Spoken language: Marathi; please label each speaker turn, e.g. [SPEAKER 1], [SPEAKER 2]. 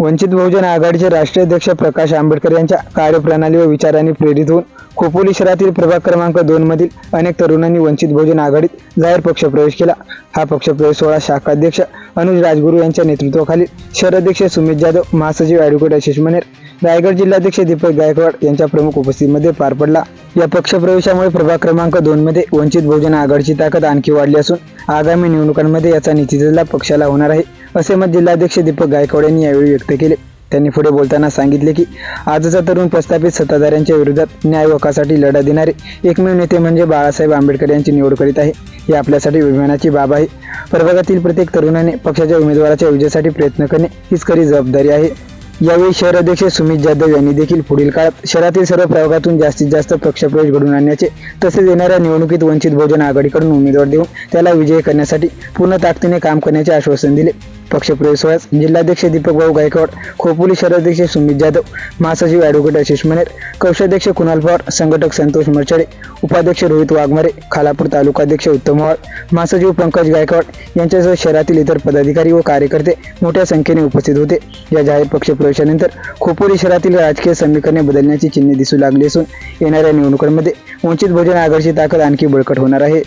[SPEAKER 1] वंचित बहुजन आघाडीचे राष्ट्रीय अध्यक्ष प्रकाश आंबेडकर यांच्या कार्यप्रणाली व विचारांनी प्रेरित होऊन खोपोली शहरातील प्रभाग क्रमांक दोन मधील अनेक तरुणांनी वंचित बहुजन आघाडीत जाहीर पक्षप्रवेश केला. हा पक्षप्रवेश सोहळा शाखाध्यक्ष अनुज राजगुरू यांच्या नेतृत्वाखाली शहर अध्यक्ष सुमित जाधव महासचिव अॅडव्होकेट आशिष मनेर रायगड जिल्हाध्यक्ष दीपक गायकवाड यांच्या प्रमुख उपस्थितीमध्ये पार पडला. या पक्षप्रवेशामुळे प्रभाग क्रमांक दोन मध्ये वंचित बहुजन आघाडीची ताकद आणखी वाढली असून आगामी निवडणुकांमध्ये याचा निश्चितच पक्षाला होणार आहे. असे मत जिल्हाध्यक्ष दीपक गायकवाड यांनी यावेळी व्यक्त केले. त्यांनी पुढे बोलताना सांगितले की आजचा तरुण प्रस्थापित सत्ताधाऱ्यांच्या विरोधात न्याय लढा देणारे एकमेव नेते म्हणजे बाळासाहेब आंबेडकर यांची निवड करीत आहे. ही आपल्यासाठी अभिमानाची बाब आहे. प्रभागातील प्रत्येक तरुणाने पक्षाच्या उमेदवाराच्या विजयासाठी प्रयत्न करणे हीच खरी जबाबदारी आहे. यावेळी शहर अध्यक्ष सुमित जाधव यांनी देखील पुढील काळात शहरातील सर्व प्रभागातून जास्तीत जास्त पक्षप्रवेश घडवून आणण्याचे तसेच येणाऱ्या निवडणुकीत वंचित बहुजन आघाडीकडून उमेदवार देऊन त्याला विजयी करण्यासाठी पूर्ण ताकदीने काम करण्याचे आश्वासन दिले. पक्षप्रवेश सोहळ्यास जिल्हाध्यक्ष दीपक भाऊ गायकवाड खोपोली शहराध्यक्ष सुमित जाधव महासचिव ॲडव्होकेट आशिष मनेर कौशाध्यक्ष कुणाल पवार संघटक संतोष मरचडे उपाध्यक्ष रोहित वाघमारे खालापूर तालुकाध्यक्ष उत्तम वाळ महासचिव पंकज गायकवाड यांच्यासह शहरातील इतर पदाधिकारी व कार्यकर्ते मोठ्या संख्येने उपस्थित होते. या जाहीर पक्षप्रवेश वर्षानंतर खोपोली शहरातील राजकीय समीकरणे बदलण्याची चिन्हे दिसू लागली असून येणाऱ्या निवडणुकांमध्ये वंचित बहुजन आघाडीची ताकद आणखी बळकट होणार आहे.